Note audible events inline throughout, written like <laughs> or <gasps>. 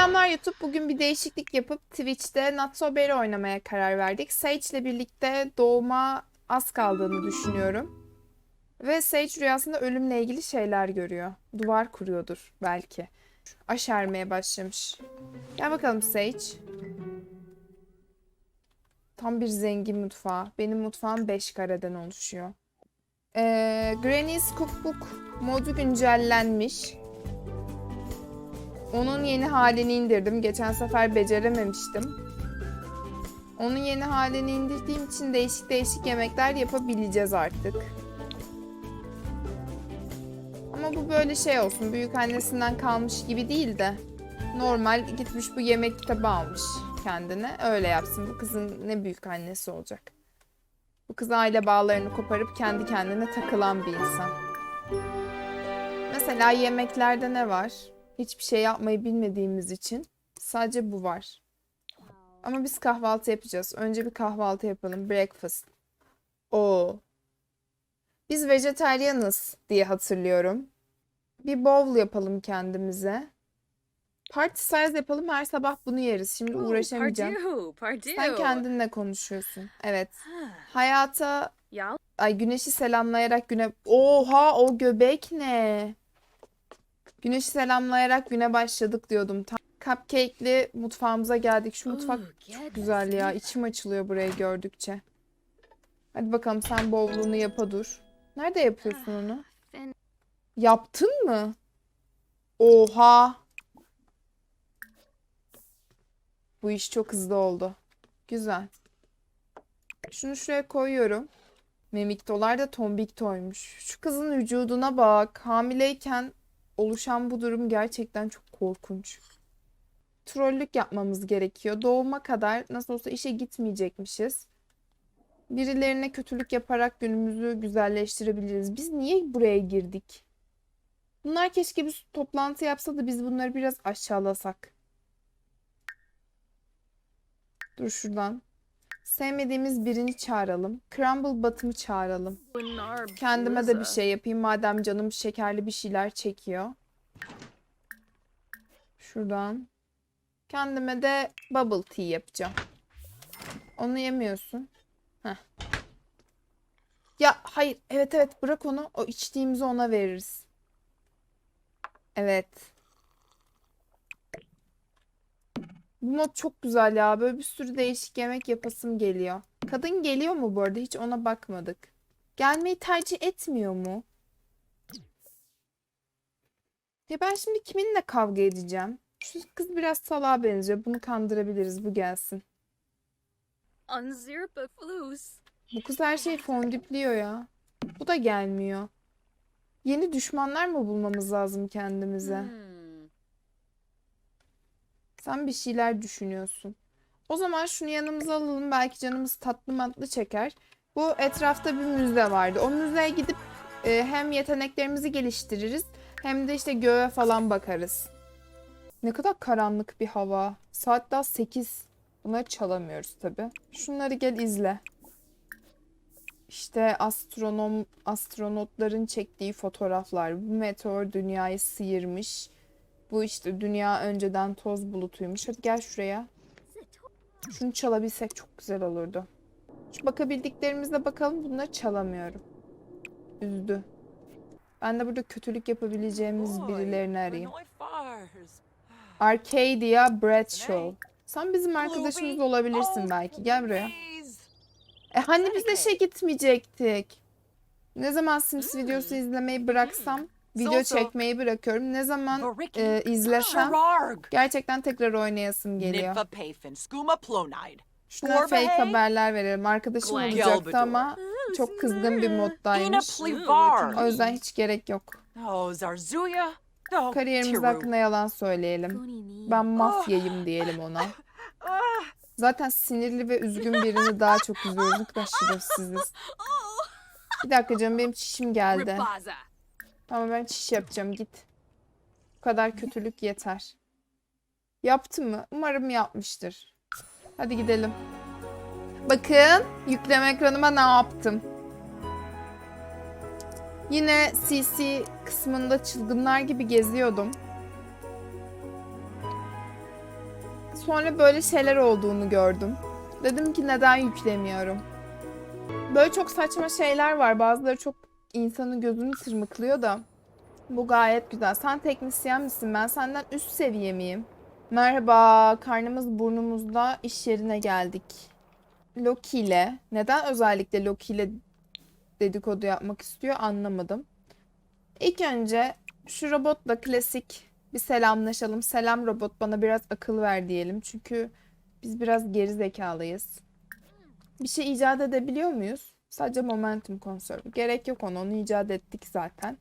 Selamlar YouTube. Bugün bir değişiklik yapıp Twitch'te Not So Berry oynamaya karar verdik. Sage ile birlikte doğuma az kaldığını düşünüyorum. Ve Sage rüyasında ölümle ilgili şeyler görüyor. Duvar kuruyordur belki. Aşermeye başlamış. Gel bakalım Sage. Tam bir zengin mutfağı. Benim mutfağım 5 kareden oluşuyor. Ee, Granny's Cookbook modu güncellenmiş. Onun yeni halini indirdim. Geçen sefer becerememiştim. Onun yeni halini indirdiğim için değişik değişik yemekler yapabileceğiz artık. Ama bu böyle şey olsun. Büyük annesinden kalmış gibi değil de normal gitmiş bu yemek kitabı almış kendine. Öyle yapsın. Bu kızın ne büyük annesi olacak. Bu kız aile bağlarını koparıp kendi kendine takılan bir insan. Mesela yemeklerde ne var? Hiçbir şey yapmayı bilmediğimiz için sadece bu var. Ama biz kahvaltı yapacağız. Önce bir kahvaltı yapalım. Breakfast. Oo. Biz vejetaryenız diye hatırlıyorum. Bir bowl yapalım kendimize. Party size yapalım. Her sabah bunu yeriz. Şimdi Ooh, uğraşamayacağım. Pardue, Pardue. Sen kendinle konuşuyorsun. Evet. Ha, Hayata Ay güneşi selamlayarak güne... Oha o göbek ne? Güneşi selamlayarak güne başladık diyordum. Tam cupcake'li mutfağımıza geldik. Şu mutfak Ooh, çok güzel ya. İçim açılıyor burayı gördükçe. Hadi bakalım sen bowl'unu yapa dur. Nerede yapıyorsun onu? Fen- Yaptın mı? Oha. Bu iş çok hızlı oldu. Güzel. Şunu şuraya koyuyorum. Memiktolar da tombiktoymuş. Şu kızın vücuduna bak. Hamileyken oluşan bu durum gerçekten çok korkunç. Trollük yapmamız gerekiyor. Doğuma kadar nasıl olsa işe gitmeyecekmişiz. Birilerine kötülük yaparak günümüzü güzelleştirebiliriz. Biz niye buraya girdik? Bunlar keşke bir toplantı yapsa da biz bunları biraz aşağılasak. Dur şuradan. Sevmediğimiz birini çağıralım. Crumble Bottom'ı çağıralım. Kendime de bir şey yapayım madem canım şekerli bir şeyler çekiyor. Şuradan. Kendime de bubble tea yapacağım. Onu yemiyorsun. Heh. Ya hayır. Evet evet bırak onu. O içtiğimizi ona veririz. Evet. Bu mod çok güzel ya. Böyle bir sürü değişik yemek yapasım geliyor. Kadın geliyor mu bu arada? Hiç ona bakmadık. Gelmeyi tercih etmiyor mu? Ya ben şimdi kiminle kavga edeceğim? Şu kız biraz salağa benziyor. Bunu kandırabiliriz. Bu gelsin. Bu kız her şeyi fondüplüyor ya. Bu da gelmiyor. Yeni düşmanlar mı bulmamız lazım kendimize? Hmm. Sen bir şeyler düşünüyorsun. O zaman şunu yanımıza alalım. Belki canımız tatlı matlı çeker. Bu etrafta bir müze vardı. O müzeye gidip e, hem yeteneklerimizi geliştiririz hem de işte göğe falan bakarız. Ne kadar karanlık bir hava. Saat daha 8. Bunları çalamıyoruz tabii. Şunları gel izle. İşte astronom astronotların çektiği fotoğraflar. Bu meteor dünyayı sıyırmış. Bu işte dünya önceden toz bulutuymuş. Hadi gel şuraya. Şunu çalabilsek çok güzel olurdu. Şu bakabildiklerimizle bakalım. Bunları çalamıyorum. Üzdü. Ben de burada kötülük yapabileceğimiz birilerini arayayım. Arcadia Bradshaw. Sen bizim arkadaşımız olabilirsin belki. Gel buraya. E hani biz de şey gitmeyecektik. Ne zaman Sims videosu izlemeyi bıraksam, video çekmeyi bırakıyorum. Ne zaman e, izlesem gerçekten tekrar oynayasım geliyor. Şuna fake haberler verelim. Arkadaşım olacaktı ama çok kızgın bir moddaymış. O yüzden hiç gerek yok. Oh. Oh, Kariyerimiz hakkında yalan söyleyelim. Ben mafyayım diyelim ona. <laughs> Ah, Zaten sinirli ve üzgün birini daha çok üzüyoruz. Ne kadar şerefsiziz. <laughs> Bir dakika canım benim çişim geldi. Tamam ben çiş yapacağım git. Bu kadar kötülük yeter. Yaptı mı? Umarım yapmıştır. Hadi gidelim. Bakın yükleme ekranıma ne yaptım. Yine CC kısmında çılgınlar gibi geziyordum. Sonra böyle şeyler olduğunu gördüm. Dedim ki neden yüklemiyorum? Böyle çok saçma şeyler var. Bazıları çok insanın gözünü tırmıklıyor da. Bu gayet güzel. Sen teknisyen misin? Ben senden üst seviye miyim? Merhaba. Karnımız burnumuzda iş yerine geldik. Loki ile. Neden özellikle Loki ile dedikodu yapmak istiyor anlamadım. İlk önce şu robotla klasik bir selamlaşalım. Selam robot bana biraz akıl ver diyelim. Çünkü biz biraz geri zekalıyız. Bir şey icat edebiliyor muyuz? Sadece momentum konservi. Gerek yok ona. Onu icat ettik zaten.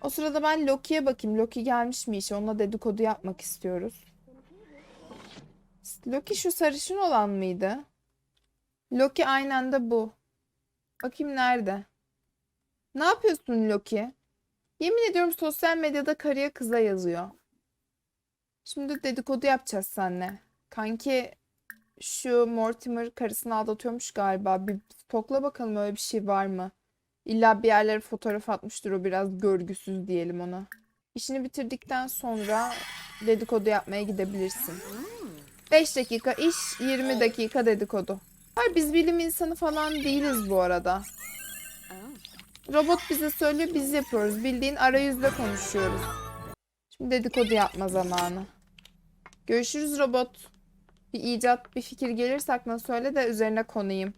O sırada ben Loki'ye bakayım. Loki gelmiş mi işe? Onunla dedikodu yapmak istiyoruz. Loki şu sarışın olan mıydı? Loki aynen de bu. Bakayım nerede? Ne yapıyorsun Loki? Yemin ediyorum sosyal medyada karıya kıza yazıyor. Şimdi dedikodu yapacağız seninle. Kanki şu Mortimer karısını aldatıyormuş galiba. Bir stokla bakalım öyle bir şey var mı? İlla bir yerlere fotoğraf atmıştır o biraz görgüsüz diyelim ona. İşini bitirdikten sonra dedikodu yapmaya gidebilirsin. 5 dakika iş, 20 dakika dedikodu. Hayır biz bilim insanı falan değiliz bu arada. Robot bize söylüyor biz yapıyoruz. Bildiğin arayüzle konuşuyoruz. Şimdi dedikodu yapma zamanı. Görüşürüz robot. Bir icat, bir fikir gelirse aklına söyle de üzerine konayım.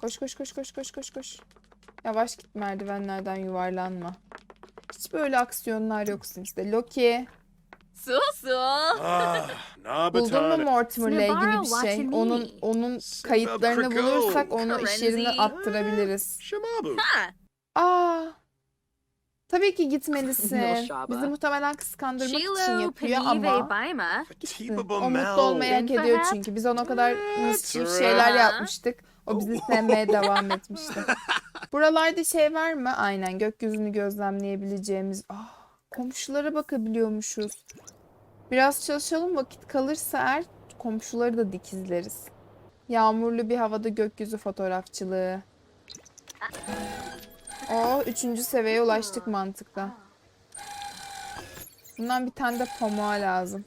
Koş koş koş koş koş koş koş. Yavaş git merdivenlerden yuvarlanma. Hiç böyle aksiyonlar yok Sims'te. Loki, Susu. Ah, buldun mu. Mortimer'la ilgili bir şey? onun onun kayıtlarını bulursak onu iş yerine attırabiliriz. Aa. Tabii ki gitmelisin. Bizi muhtemelen kıskandırmak için yapıyor ama gitsin. O mutlu olmayı hak ediyor çünkü. Biz ona o kadar mischief şeyler yapmıştık. O bizi sevmeye <laughs> devam etmişti. Buralarda şey var mı? Aynen gökyüzünü gözlemleyebileceğimiz. Ah, komşulara bakabiliyormuşuz. Biraz çalışalım vakit kalırsa eğer komşuları da dikizleriz. Yağmurlu bir havada gökyüzü fotoğrafçılığı. O üçüncü seviyeye ulaştık mantıkla. Bundan bir tane de pamuğa lazım.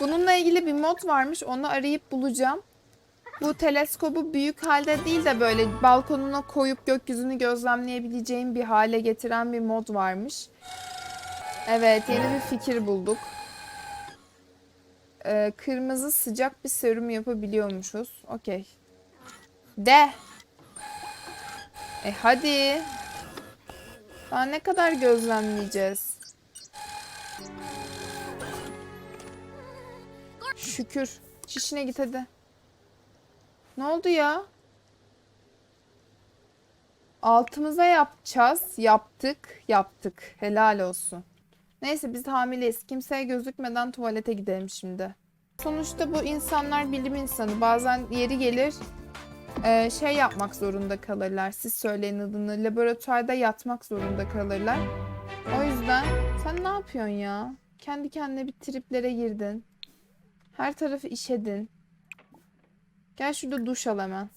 Bununla ilgili bir mod varmış. Onu arayıp bulacağım. Bu teleskobu büyük halde değil de böyle balkonuna koyup gökyüzünü gözlemleyebileceğim bir hale getiren bir mod varmış. Evet, yeni bir fikir bulduk. Ee, kırmızı sıcak bir serum yapabiliyormuşuz. Okey. De. E hadi. Daha ne kadar gözlemleyeceğiz? Şükür. Çişine git hadi. Ne oldu ya? Altımıza yapacağız. Yaptık. Yaptık. Helal olsun. Neyse biz hamileyiz. Kimseye gözükmeden tuvalete gidelim şimdi. Sonuçta bu insanlar bilim insanı. Bazen yeri gelir e, şey yapmak zorunda kalırlar. Siz söyleyin adını. Laboratuvarda yatmak zorunda kalırlar. O yüzden sen ne yapıyorsun ya? Kendi kendine bir triplere girdin. Her tarafı işedin. Gel şurada duş al hemen.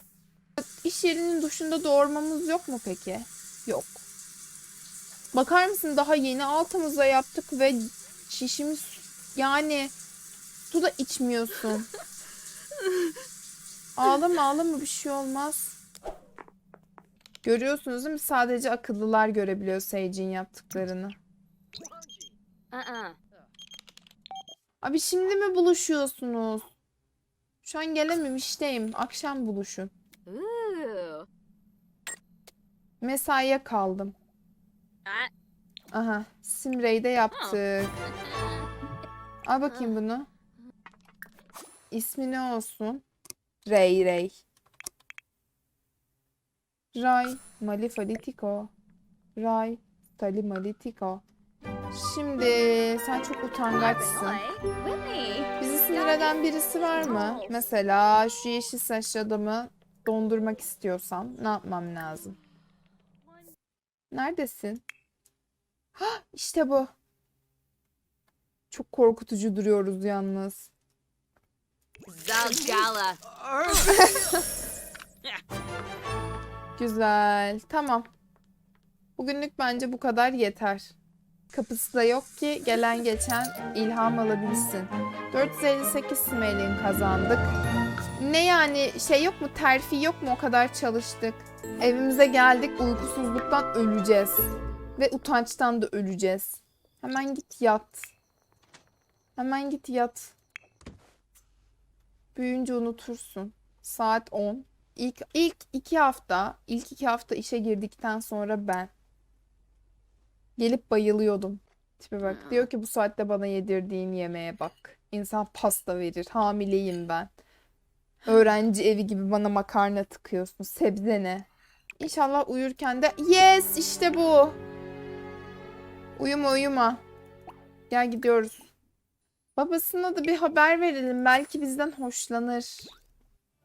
İş yerinin duşunda doğurmamız yok mu peki? Yok. Bakar mısın daha yeni altımıza yaptık ve şişimiz yani su da içmiyorsun. <laughs> Ağlama ağlama bir şey olmaz. Görüyorsunuz değil mi? Sadece akıllılar görebiliyor Sage'in yaptıklarını. Uh-uh. Abi şimdi mi buluşuyorsunuz? Şu an gelemem işteyim. Akşam buluşun. Mesaiye kaldım. Ah. Aha. Simray'de yaptık. Al bakayım bunu. İsmi ne olsun? Ray Ray. Ray Malifalitiko. Ray Talimalitiko. Şimdi sen çok utangaçsın. Bizi sinir eden birisi var mı? Mesela şu yeşil saçlı adamı dondurmak istiyorsam ne yapmam lazım? Neredesin? Hah, <gasps> işte bu. Çok korkutucu duruyoruz yalnız. Zalgala. <laughs> Güzel. Tamam. Bugünlük bence bu kadar yeter. Kapısı da yok ki gelen geçen ilham alabilsin. 458 simelin kazandık. Ne yani şey yok mu terfi yok mu o kadar çalıştık. Evimize geldik uykusuzluktan öleceğiz. Ve utançtan da öleceğiz. Hemen git yat. Hemen git yat. Büyüyünce unutursun. Saat 10. İlk, ilk iki hafta, ilk iki hafta işe girdikten sonra ben gelip bayılıyordum. Tipe bak. Diyor ki bu saatte bana yedirdiğin yemeğe bak. İnsan pasta verir. Hamileyim ben. Öğrenci evi gibi bana makarna tıkıyorsun. Sebze ne? İnşallah uyurken de yes işte bu. Uyuma uyuma. Gel gidiyoruz. Babasına da bir haber verelim. Belki bizden hoşlanır.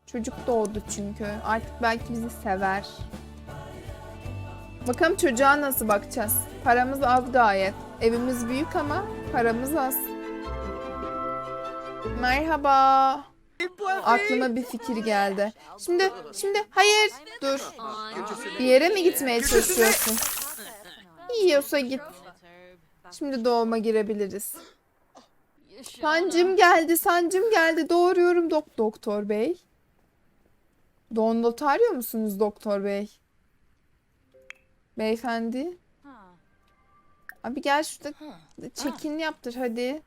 Çocuk doğdu çünkü. Artık belki bizi sever. Bakalım çocuğa nasıl bakacağız? Paramız az gayet. Evimiz büyük ama paramız az. Merhaba. Aklıma bir fikir geldi. Şimdi, şimdi hayır. Dur. Bir yere mi gitmeye çalışıyorsun? Yiyorsa git. Şimdi doğuma girebiliriz. Sancım geldi, sancım geldi. Doğuruyorum dok doktor bey. Doğum notu arıyor musunuz doktor bey? Beyefendi. Abi gel şurada check-in yaptır hadi.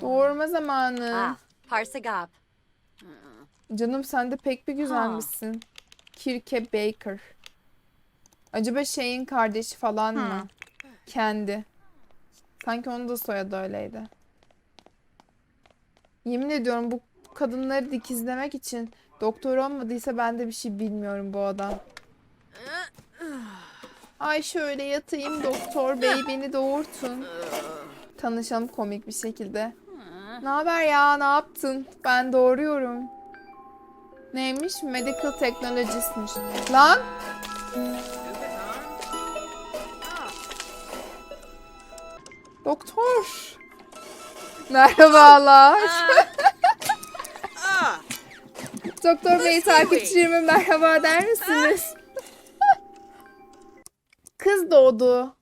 Doğurma zamanı. Parsagap. Canım sen de pek bir güzelmişsin. Kirke Baker. Acaba şeyin kardeşi falan mı? Kendi. Sanki onun da soyadı öyleydi. Yemin ediyorum bu kadınları dikizlemek için doktor olmadıysa ben de bir şey bilmiyorum bu adam. Ay şöyle yatayım doktor bey <laughs> beni doğurtun. Tanışalım komik bir şekilde. Ne haber ya ne yaptın? Ben doğuruyorum. Neymiş? Medical Technologist'miş. Lan! Doktor. Merhabalar. <laughs> Doktor Bey takipçilerime merhaba der misiniz? <laughs> Kız doğdu.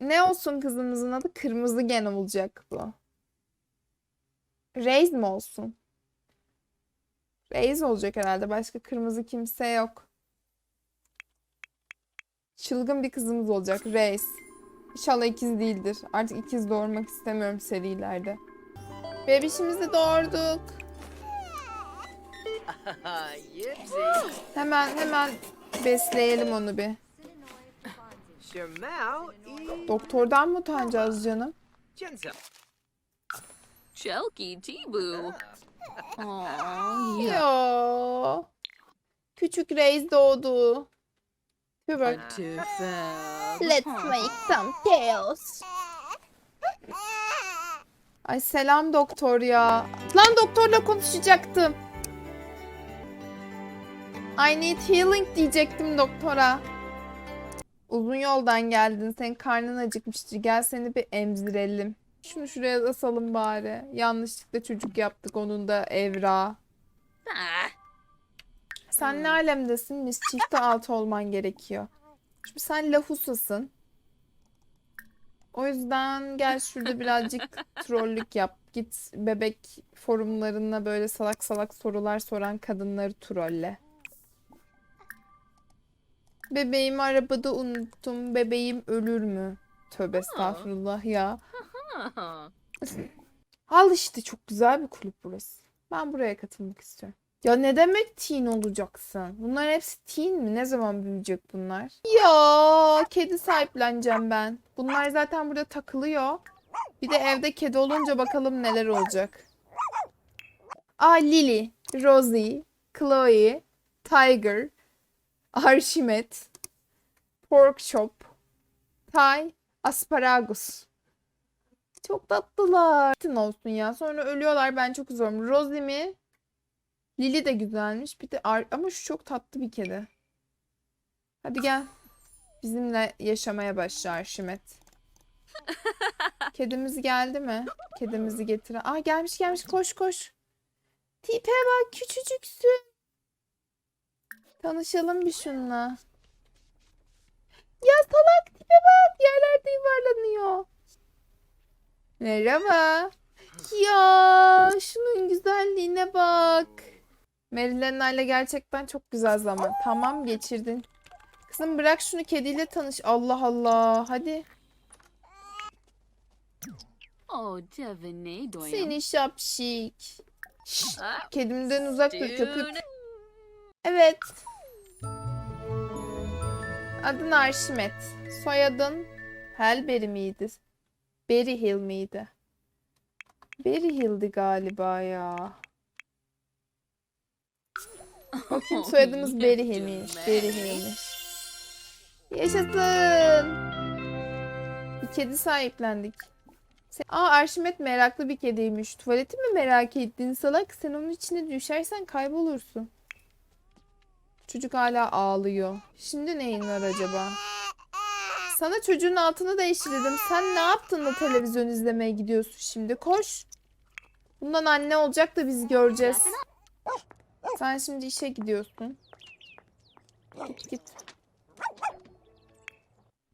Ne olsun kızımızın adı? Kırmızı gen olacak bu. Reis mi olsun? Reis olacak herhalde. Başka kırmızı kimse yok. Çılgın bir kızımız olacak. Reis. İnşallah ikiz değildir. Artık ikiz doğurmak istemiyorum serilerde. Bebişimizi doğurduk. Hemen hemen besleyelim onu bir. Doktordan mı utanacağız canım? Chelky Tibu. Ya. Küçük reis doğdu. Bir bak. Let's make some chaos. Ay selam doktor ya. Lan doktorla konuşacaktım. I need healing diyecektim doktora. Uzun yoldan geldin. Senin karnın acıkmıştır. Gel seni bir emzirelim. Şunu şuraya asalım bari. Yanlışlıkla çocuk yaptık onun da evra. Sen ne alemdesin? Mischief'te altı olman gerekiyor. Şimdi sen Lahusa'sın. O yüzden gel şurada <laughs> birazcık trollük yap. Git bebek forumlarına böyle salak salak sorular soran kadınları trolle. Bebeğimi arabada unuttum. Bebeğim ölür mü? Tövbe estağfurullah ya. Al işte çok güzel bir kulüp burası. Ben buraya katılmak istiyorum. Ya ne demek teen olacaksın? Bunlar hepsi teen mi? Ne zaman büyüyecek bunlar? Ya kedi sahipleneceğim ben. Bunlar zaten burada takılıyor. Bir de evde kedi olunca bakalım neler olacak. Aa Lily, Rosie, Chloe, Tiger, Archimet, Pork Chop, Ty, Asparagus. Çok tatlılar. Olsun ya. Sonra ölüyorlar. Ben çok üzülüyorum. Rosie mi? Lily de güzelmiş. Bir de ama şu çok tatlı bir kedi. Hadi gel. Bizimle yaşamaya başla Arşimet. <laughs> Kedimiz geldi mi? Kedimizi getir. Aa gelmiş gelmiş. Koş koş. Tipe bak küçücüksün. Tanışalım bir şunla. Ya salak tipe bak yerlerde yuvarlanıyor. Merhaba. Ya şunun güzelliğine bak. Marilyna'yla gerçekten çok güzel zaman. Tamam geçirdin. Kızım bırak şunu kediyle tanış. Allah Allah. Hadi. Oh. Seni şapşik. Ah, kedimden uzak dur köpük. Evet. Adın Arşimet. Soyadın Helberry miydi? Berryhill miydi? Berryhill'di galiba ya. Bakayım <laughs> soyadımız Oh, Berryhill'miş. Yedim be. Berryhill'miş. Yaşasın. Bir kedi sahiplendik. Sen- Aa Arşimet meraklı bir kediymiş. Tuvaleti mi merak ettin salak? Sen onun içine düşersen kaybolursun. Çocuk hala ağlıyor. Şimdi neyin var acaba? Sana çocuğun altını değiştirdim. Sen ne yaptın da televizyon izlemeye gidiyorsun şimdi? Koş. Bundan anne olacak da biz göreceğiz. Sen şimdi işe gidiyorsun. Git git.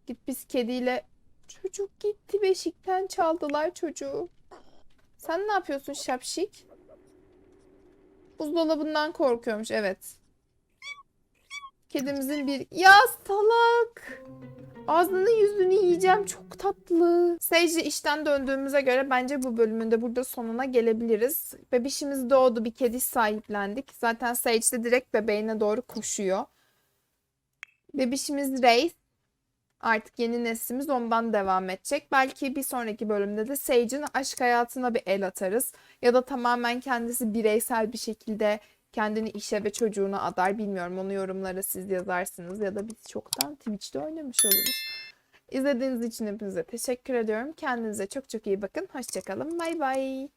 Git biz kediyle. Çocuk gitti beşikten çaldılar çocuğu. Sen ne yapıyorsun şapşik? Buzdolabından korkuyormuş evet. Kedimizin bir... Ya salak! Ağzını yüzünü yiyeceğim çok tatlı. Sage işten döndüğümüze göre bence bu bölümün de burada sonuna gelebiliriz. Bebişimiz doğdu bir kedi sahiplendik. Zaten Sage de direkt bebeğine doğru koşuyor. Bebişimiz Reis. Artık yeni neslimiz ondan devam edecek. Belki bir sonraki bölümde de Sage'in aşk hayatına bir el atarız. Ya da tamamen kendisi bireysel bir şekilde kendini işe ve çocuğuna adar. Bilmiyorum onu yorumlara siz yazarsınız ya da biz çoktan Twitch'te oynamış oluruz. İzlediğiniz için hepinize teşekkür ediyorum. Kendinize çok çok iyi bakın. Hoşçakalın. Bay bay.